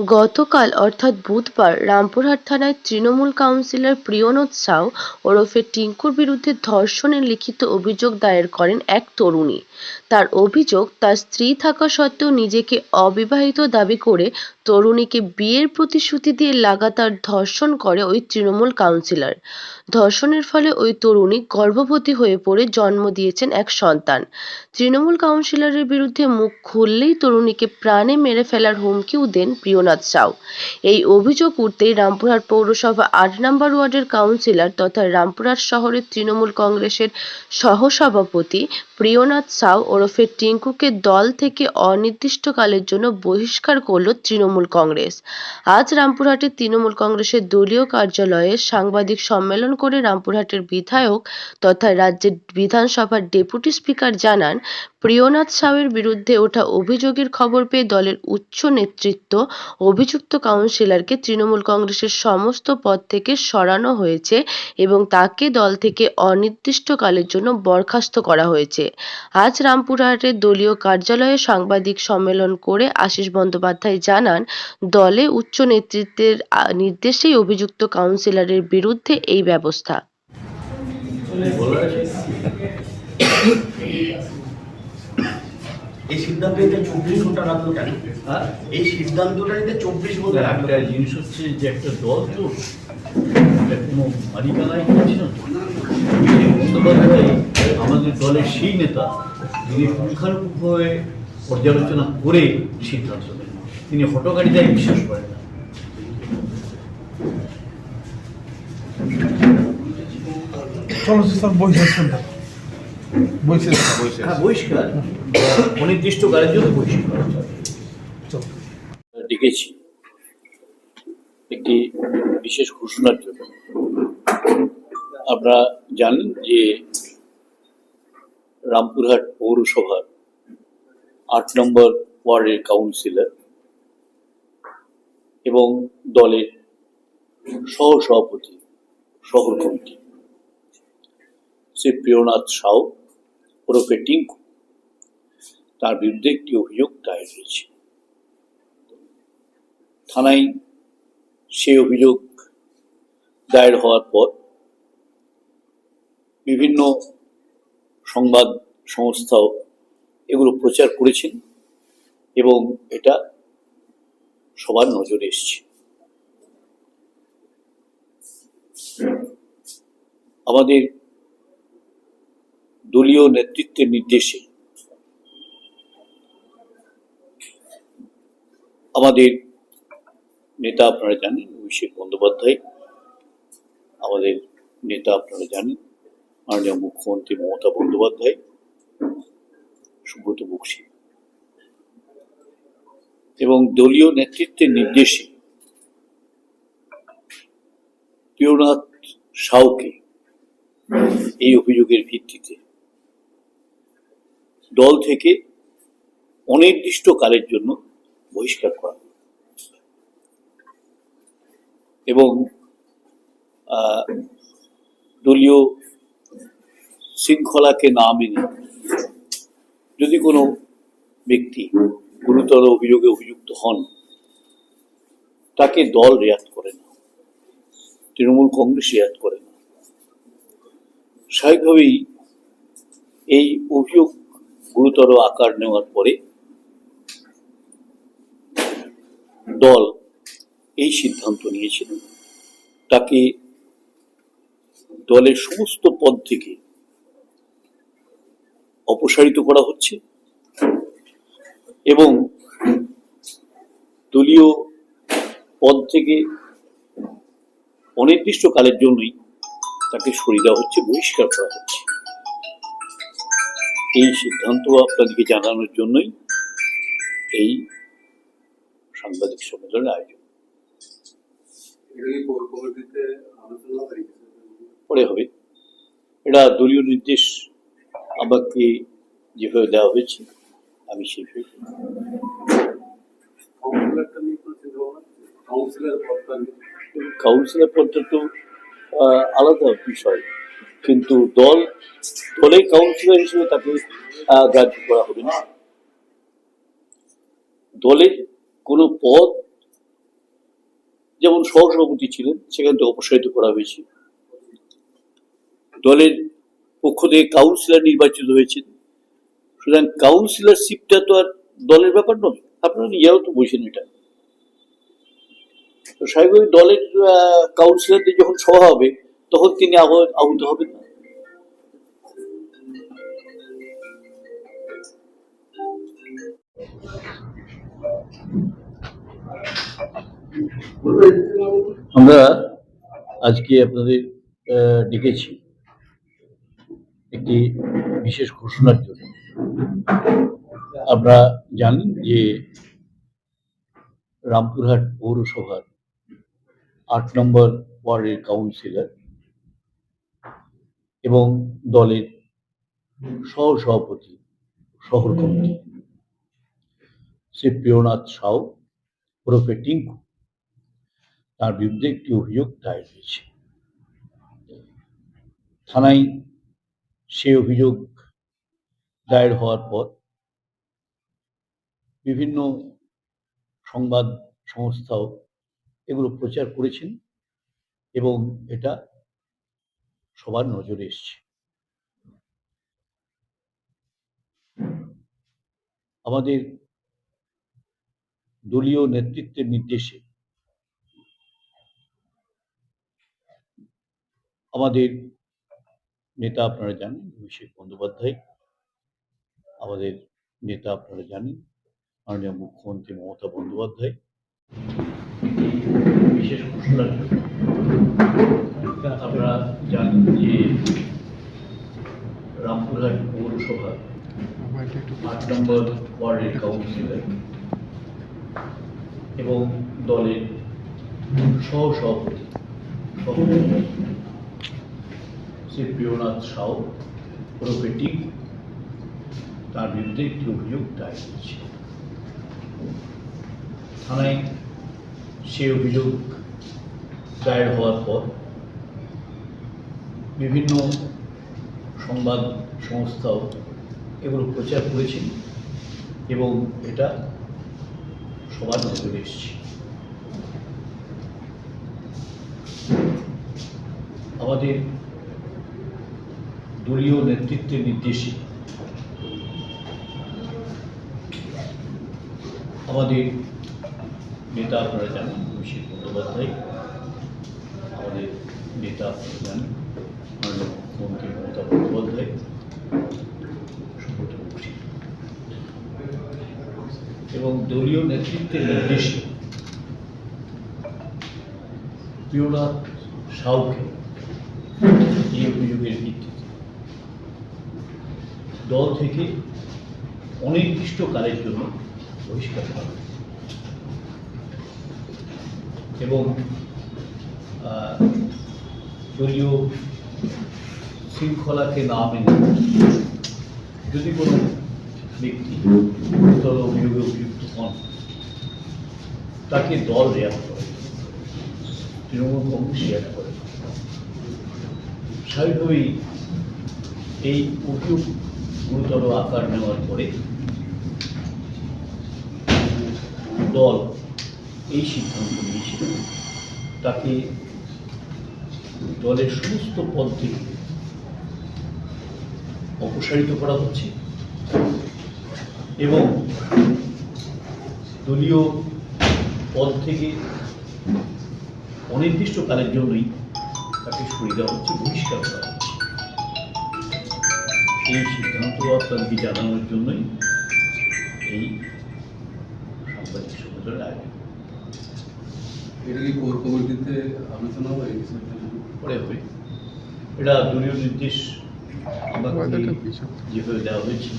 গতকাল, অর্থাৎ বুধবার, রামপুরহাট থানায় তৃণমূল কাউন্সিলর প্রিয়নাথ সাউ ওরফে টিঙ্কুর বিরুদ্ধে ধর্ষণের লিখিত অভিযোগ দায়ের করেন এক তরুণী। তার অভিযোগ, তার স্ত্রী থাকা সত্ত্বেও নিজেকে অবিবাহিত দাবি করে তরুণীকে বিয়ের প্রতিশ্রুতি দিয়ে লাগাতার ধর্ষণ করে ওই তৃণমূল কাউন্সিলর। ধর্ষণের ফলে ওই তরুণী গর্ভবতী হয়ে পড়ে জন্ম দিয়েছেন এক সন্তান। তৃণমূল কাউন্সিলরের বিরুদ্ধে মুখ খুললেই তরুণীকে প্রাণে মেরে ফেলার হুমকিও দেন প্রিয়নাথ সাউ। এই অভিযোগ উঠতেই রামপুরহাট পৌরসভা আট নম্বর ওয়ার্ডের কাউন্সিলর তথা রামপুরহাট শহরের তৃণমূল কংগ্রেসের সহসভাপতি প্রিয়নাথ সাউ ওরফে টিঙ্কুকে দল থেকে অনির্দিষ্টকালের জন্য বহিষ্কার করল তৃণমূল কংগ্রেস। আজ রামপুরহাটের তৃণমূল কংগ্রেসের দলীয় কার্যালয়ে সাংবাদিক সম্মেলন করে রামপুরহাটের বিধায়ক তথা রাজ্যের বিধানসভার ডেপুটি স্পিকার জানান, প্রিয়নাথ সাউয়ের বিরুদ্ধে ওঠা অভিযোগের খবর পেয়ে দলের উচ্চ নেতৃত্ব, অভিযুক্ত কাউন্সিলরকে তৃণমূল কংগ্রেসের সমস্ত পদ থেকে সরানো হয়েছে এবং তাকে দল থেকে অনির্দিষ্টকালের জন্য বরখাস্ত করা হয়েছে। আজ রামপুরহাটের দলীয় কার্যালয়ে সাংবাদিক সম্মেলন করে আশিস বন্দ্যোপাধ্যায় জানান দলে উচ্চ নেতৃত্বের নির্দেশেই অভিযুক্ত কাউন্সিলরের বিরুদ্ধে এই ব্যবস্থা। এই সিদ্ধান্ত নিতে চব্বিশ ঘণ্টা রাখল কেন? হ্যাঁ? এই সিদ্ধান্তটা নিতে চব্বিশ ঘণ্টা রাখল জিনিস হচ্ছে যে একটা দল তো কোনো মালিকানাই করছে না বন্দ্যোপাধ্যায় আমাদের দলের সেই নেতা যিনি পুঙ্খানুপুঙ্খভাবে পর্যালোচনা করে সিদ্ধান্ত নেন। তিনি হটকারিতায় বিশ্বাস করেন না। হ্যাঁ বহিষ্কার। অনির্দিষ্টকালের জন্য বহিষ্কার। ডেকেছি একটি বিশেষ ঘোষণার জন্য। আপনারা জানেন যে রামপুরহাট পৌরসভার আট নম্বর ওয়ার্ডের কাউন্সিলর এবং দলের সহসভাপতি শহর কমিটি শ্রী প্রিয়নাথ সাউ ওরফে টিঙ্কু, তার বিরুদ্ধে একটি অভিযোগ দায়ের হয়েছে। থানায় সেই অভিযোগ দায়ের হওয়ার পর বিভিন্ন সংবাদ সংস্থাও এগুলো প্রচার করেছেন এবং এটা সবার নজরে এসছে। আমাদের দলীয় নেতৃত্বের নির্দেশে আমাদের নেতা আপনারা জানেন, অভিষেক বন্দ্যোপাধ্যায়। আমাদের নেতা আপনারা জানেন, মাননীয় মুখ্যমন্ত্রী মমতা বন্দ্যোপাধ্যায়, সুব্রত বক্সি। এবং দলীয় নেতৃত্বের নির্দেশে প্রিয়নাথ সাউকে এই অভিযোগের ভিত্তিতে দল থেকে অনির্দিষ্টকালের জন্য বহিষ্কার করা এবং দলীয় শৃঙ্খলাকে না মেনে যদি কোনো ব্যক্তি গুরুতর অভিযোগে অভিযুক্ত হন। তাকে দল রেয়াত করে না। তৃণমূল কংগ্রেস রেয়াত করে না। স্বাভাবিকভাবেই এই অভিযোগ গুরুতর আকার নেওয়ার পরে দল এই সিদ্ধান্ত নিয়েছিল। তাকে দলের সমস্ত পদ থেকে অপসারিত করা হচ্ছে। এবং দলীয় পদ থেকে অনির্দিষ্টকালের জন্যই তাকে সরিয়ে দেওয়া হচ্ছে, বহিষ্কার করা হচ্ছে। এই সিদ্ধান্ত আপনাদেরকে জানানোর জন্যই এই সাংবাদিক সম্মেলনের আয়োজন। পরে হবে। এটা দলীয় নির্দেশ আমাকে যেভাবে দেওয়া হয়েছে আমি ভাবনা কাউন্সিলর পদটা তো আলাদা বিষয়। কিন্তু দল, দলের কাউন্সিলর হিসেবে তাকে গ্রাহ্য করা হবে না। দলের কোনো পদ, যেমন সহসভাপতি ছিলেন, সেখান থেকে অপসারিত করা হয়েছে। দলের পক্ষ থেকে কাউন্সিলর নির্বাচিত হয়েছেন। সুতরাং কাউন্সিলরশিপটা তো আর দলের ব্যাপার নয়। আপনারা নিজেরাও তো বোঝেন এটা। তো স্বাভাবিক দলের কাউন্সিলরদের যখন সভা হবে, তখন তিনি আহ- আহত হবেন না? আমরা আজকে আপনাদের ডেকেছি একটি বিশেষ ঘোষণার জন্য। আমরা জানি যে রামপুরহাট পৌরসভার আট নম্বর ওয়ার্ডের কাউন্সিলর এবং দলের সহ সভাপতি শহর কমিটি। শ্রী প্রিয়নাথ সাউ, ওরফে টিঙ্কু, তার বিরুদ্ধে একটি অভিযোগ দায়ের হয়েছে। থানায় সেই অভিযোগ দায়ের হওয়ার পর বিভিন্ন সংবাদ সংস্থাও এগুলো প্রচার করেছেন এবং এটা সবার নজরে এসছে। আমাদের দলীয় নেতৃত্বের নির্দেশে আমাদের নেতা আপনারা জানেন, অভিষেক বন্দ্যোপাধ্যায়। আমাদের নেতা আপনারা জানেন, মাননীয় মুখ্যমন্ত্রী মমতা বন্দ্যোপাধ্যায়। বিশেষ জন্য আপনারা জানেন যে রামপুরহাট পৌরসভা আট নম্বর ওয়ার্ডের কাউন্সিলর এবং দলের সহ সভাপতি শ্রী প্রিয়নাথ সাউ ওরফে টিঙ্কু তার বিরুদ্ধে একটি অভিযোগ দায়ের হয়েছে থানায় সে অভিযোগ দায়ের হওয়ার পর বিভিন্ন সংবাদ সংস্থাও এগুলো প্রচার করেছেন এবং এটা সবার নজরে এসছে। আমাদের দলীয় নেতৃত্বের নির্দেশে আমাদের নেতা আপনারা জানেন, অভিষেক বন্দ্যোপাধ্যায়। আমাদের নেতা আপনারা জানেন, মাননীয় মুখ্যমন্ত্রী মমতা বন্দ্যোপাধ্যায়। এবং দলীয় নেতৃত্বের নির্দেশে প্রিয়নাথ সাউকে এই অভিযোগের ভিত্তিতে দল থেকে অনির্দিষ্টকালের জন্য বহিষ্কার করা এবং দলীয় শৃঙ্খলাকে না মেনে যদি কোনো ব্যক্তি গুরুতর অভিযোগে অভিযুক্ত হন, তাকে দল রেয়াত করে তৃণমূল কংগ্রেস রেয়াত করে। স্বাভাবিকভাবেই এই অভিযোগ গুরুতর আকার নেওয়ার পরে দল এই সিদ্ধান্ত নিয়েছিল। তাকে দলের সমস্ত পদ থেকে অপসারিত করা হচ্ছে এবং দলীয় পদ থেকে অনির্দিষ্টকালের জন্যই তাকে সরিয়ে দেওয়া হচ্ছে, বহিষ্কার করা হচ্ছে। এই সিদ্ধান্ত আপনাদেরকে জানানোর জন্যই এই সাংবাদিক সম্মেলনের এটা কি কোর কমিটিতে আলোচনা বিষয়টা পরে হবে। এটা দলীয় নির্দেশ আমাকে যেভাবে দেওয়া হয়েছে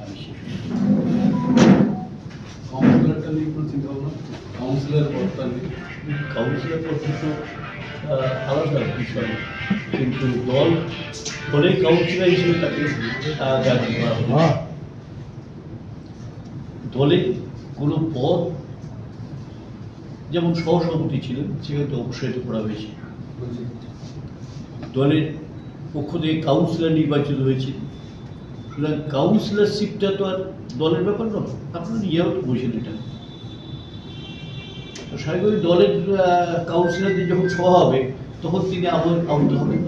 আমি কাউন্সিলরটা নিয়ে কোনো চিন্তা ভাবনা কাউন্সিলর পদটা নিয়ে? কাউন্সিলর পদ্ধতি তো আহ, আলাদা বিষয়। কিন্তু দল দলে কাউন্সিলর হিসেবে তাকে দাবি করা হবে দলে কোনো পদ যেমন সহসভাপতি ছিলেন সেখানে তো অপসারিত করা হয়েছে। দলের পক্ষ থেকে কাউন্সিলর নির্বাচিত হয়েছে। সুতরাং কাউন্সিলরশিপটা তো আর দলের ব্যাপার নয় আপনার নিজেরাও বলছেন এটা। সরকারি স্বাভাবিক দলের কাউন্সিলরদের যখন সভা হবে তখন তিনি আহত হবেন।